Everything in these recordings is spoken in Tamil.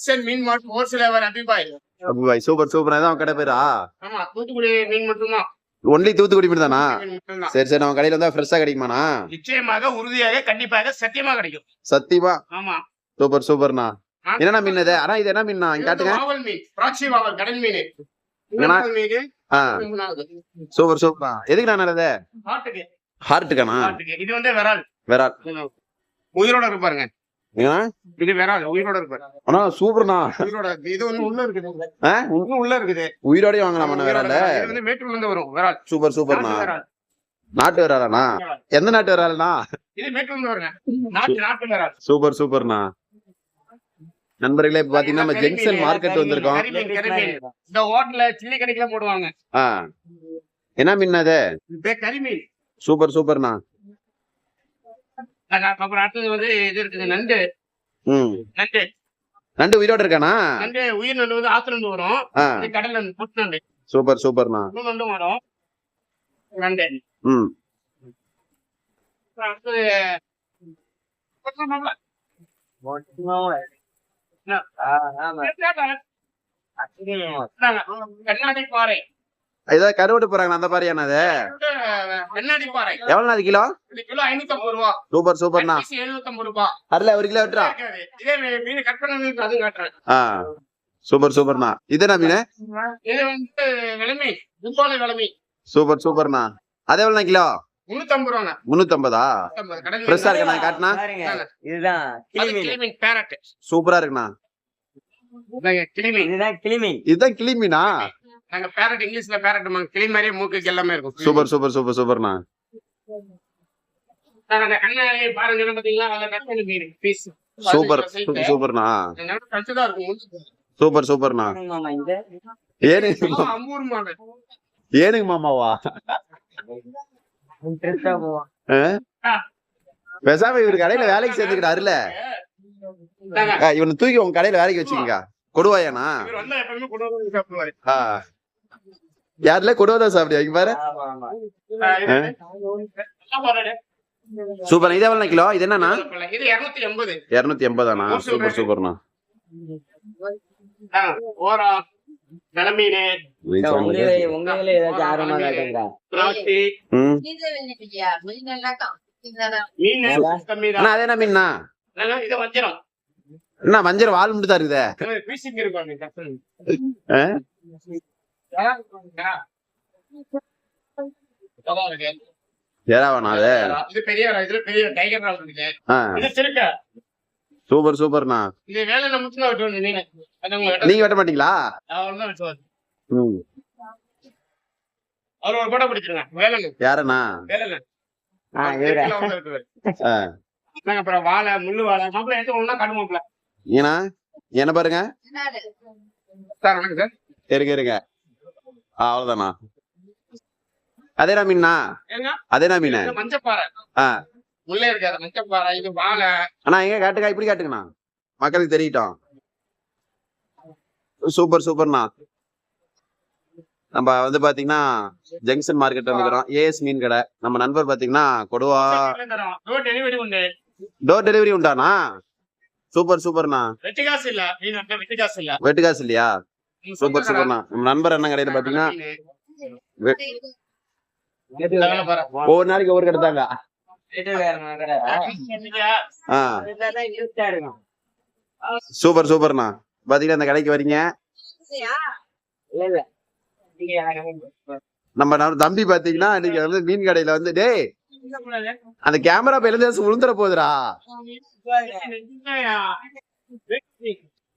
சரி மீன் மாட்டு ஒரு சில வியாபாரி அபிபாய் அபிபாய் சூப்பர் சூப்பர். அவன் கடை பேரா? ஆமா தூத்துக்குடி மீன் மட்டும்தான். ஒன்லி தூத்துக்குடி மீன் தானா? சரி சரி நம்ம கடையில வந்தா ஃப்ரெஷ்ஷா கிடைக்குமாண்ணா? நிச்சயமாக உறுதியாக கண்டிப்பாக சத்தியமா கிடைக்கும். சத்தியமா? ஆமா. சூப்பர் சூப்பர்ண்ணா. என்னண்ணா மீன் இது? ஆனா இது என்ன இங்க காட்டுங்க. வாவல் மீன் வாவல் கடல் மீன். சூப்பர் சூப்பர் எதுக்குண்ணா நல்லது ஹார்ட்டுக்கு. இது வந்து விரால். வேற உயிரோட இருப்பாருங்க இது உயிரோட அண்ணா சூப்பர்ண்ணா. உயிரோட இருக்கு. இது வந்து உள்ள இருக்குது? இன்னும் உள்ள இருக்குது. உயிரோடய வாங்கலாமா வேறால இது வந்து மேட்டூர்ல இருந்து வரும் சூப்பர் சூப்பர்ண்ணா. நாட்டு வேறாலண்ணா எந்த நாட்டு வேறாலண்ணா இது மேட்டூர்ல இருந்து வருங்க. நாட்டு நாட்டு விரால் சூப்பர் சூப்பர்ண்ணா. நண்பர்களே இப்ப பாத்தீங்கன்னா நம்ம ஜங்ஷன் மார்க்கெட் வந்திருக்கோம். இந்த ஹோட்டல்ல சில்லி கடைக்கெல்லாம் போடுவாங்க. ஆ. என்ன மீன் அது? இது பேர் கறி மீன் சூப்பர் சூப்பர்ண்ணா. அப்புறம் அடுத்தது வந்து இது இருக்குது நண்டு. ம். நண்டு. நண்டு உயிரோட இருக்கானா? நண்டு உயிர் நண்டு வந்து ஆத்துல இருந்து வரும். கடல்ல இருந்து புட்டு நண்டு சூப்பர் சூப்பர்ண்ணா. புது நண்டும் வரும். நண்டு. ம். அடுத்தது கண்ணாடி பாறை. ஏதாவது கருவட்டு போறாங்க அந்த பாரியாண்ணா அது எவ்வளவு அது கிலோ? கிலோ ஐநூத்தி ரூபா. சூப்பர் சூப்பர்ண்ணா. எழுநூத்தி ரூபா. அதுல ஒரு கிலோ விட்டுறா. இதே மீ- மீன் கட் பண்ண மீன் அதுவும் காட்டுறேன். ஆ சூப்பர் சூப்பர்ண்ணா. இது என்ன மீன்? இது வந்து விளமி துப்பாலை விளமி சூப்பர் சூப்பர்ண்ணா. அது எவ்வளோ கிலோ? முன்னூத்தி ஐம்பது ரூபாங்க முன்னூத்தம்பது. கடல் மீன். ஃப்ரெஷ்ஷா இருக்கா காட்டினா இதுதான் கிளிமீன் கிளிமீன் பேரட் சூப்பரா இருக்குண்ணா. கிளிமீன் இதுதான் கிளிமீன் இதுதான் கிளி மீனா. நாங்க பேரட் இங்கிலீஷ்ல பேரட் கிளி மாதிரியே மூக்குக்கு எல்லாமே இருக்கும். சூப்பர் சூப்பர் சூப்பர் சூப்பர்ண்ணா. அந்த கண்ணாடி பாருங்க என்ன பாத்தீங்களா அதுல கட் பண்ணி மீன் பீஸ் சூப்பர் சூப்பர்ண்ணா. இருக்கும் முள்ளு. சூப்பர் சூப்பர்ண்ணா. ஏனுங்க ஏனுங்க மாமாவா? பேசாம இவரு கடையில வேலைக்கு சேர்ந்துக்கிட்டாருல இந்தாங்க. இவனை தூக்கி உங்க கடையில வேலைக்கு வச்சுக்கோங்க. கொடுவாயாண்ணா இவர் வந்தா எப்பவுமே கொண்டு வந்து சாப்பிடுவாரு ஆ. யாருல? கொடுவாதான் சாப்பிடுவா இங்க பாரு. சூப்பர். இது எவ்வளவு கிலோ? இது என்னண்ணா? இது இருநூத்தி எண்பது. இருநூத்தி எண்பதாண்ணா? சூப்பர் சூப்பர்ண்ணா. அது என்ன வஞ்சிரம். என்ன மஞ்சள் வால் மட்டும் தான் இருக்குதே சூப்பர் சூப்பர்ண்ணா. நீங்க வெட்ட மாட்டீங்களா? அவர் ஒரு படம் பிடிச்சிருங்க. யாருண்ணா? அப்புறம் வாழை முள்ளு வாழை மாப்பிள்ள எடுத்து ஒண்ணா ஏன்னா என்ன பாருங்க? சார் வணக்கம் சார். இருங்க இருங்க. ஏங்க? அதேனா மீன். மஞ்சப்பாறை. ஆ. உள்ளே இருக்காது மஞ்சப்பாறை. இது வாழை. அண்ணா எங்க காட்டுங்க இப்படி காட்டுங்கண்ணா மக்களுக்கு தெரியட்டும். சூப்பர் சூப்பர்ண்ணா. நம்ம வந்து பாத்தீங்கன்னா ஜங்ஷன் மார்க்கெட் வந்துக்கிறோம் ஏஎஸ் மீன் கடை. நம்ம நண்பர் பாத்தீங்கன்னா கொடுவா. டோர் டெலிவரி உண்டு. டோர் டெலிவரி உண்டாண்ணா சூப்பர் சூப்பர்ண்ணா. மீன் வெட்டி காசு இல்ல. வெட்டு காசு இல்லையா? சூப்பர் சூப்பர்ண்ணா நம்ம நண்பர் என்ன கடையில பாத்தீங்கன்னா ஒவ்வொரு நாளைக்கு ஒவ்வொரு கடை தாங்க. சூப்பர் சூப்பர்ண்ணா பாத்தீங்கன்னா அந்த கடைக்கு வரீங்க? நம்ம தம்பி பாத்தீங்கன்னா இன்னைக்கு வந்து மீன் கடையில வந்து டேய் அந்த கேமரா பையில இருந்து விழுந்துற போகுதுடா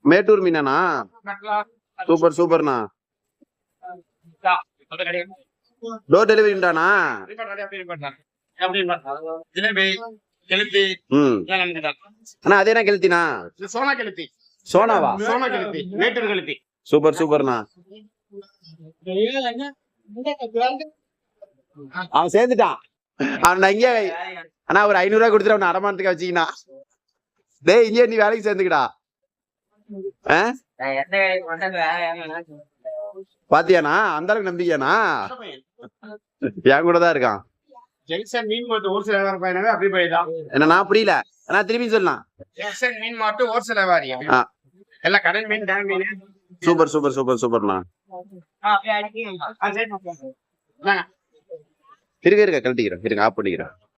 மேட்டூர் மீனாண்ணா? சூப்பர் சூப்பர்ண்ணா. டோர் டெலிவரி ம். அண்ணா அதே என்ன கெளுத்தினா? சோனா கெளுத்தி. சோனாவா? சோனா கெளுத்தி. மேட்டூர் கெளுத்தி. சூப்பர் சூப்பர்ண்ணா. அவன் சேர்ந்துட்டான். அவன் இங்கே அண்ணா ஒரு ஐநூறு ரூபாய் கொடுத்துட்டு அவனை அரமானத்துக்கு வச்சுக்கினா டேய் இங்கே நீ வேலைக்கு சேர்ந்துக்கடா. நான் பாத்தியாண்ணா? அந்த அளவுக்கு நம்பிக்கையாண்ணா? என் கூட தான் இருக்கான். ஜெங்ஷன் மீன் மாட்டு ஒரு சில வியாபாரம் பையனாவே அப்படி போய்தான் என்ன நான் புரியல. அண்ணா திரும்பி சொல்லலாம் ஜெங்ஷன் மீன் மாட்டு ஒரு சில வியாபாரி ஆ. எல்லாம் கடல் மீன் டேம் மீன். சூப்பர் சூப்பர் சூப்பர் சூப்பர்ண்ணா. இருக்க இருக்க கழட்டிக்கிறேன். இருங்க ஆஃப் பண்ணிக்கிறேன்.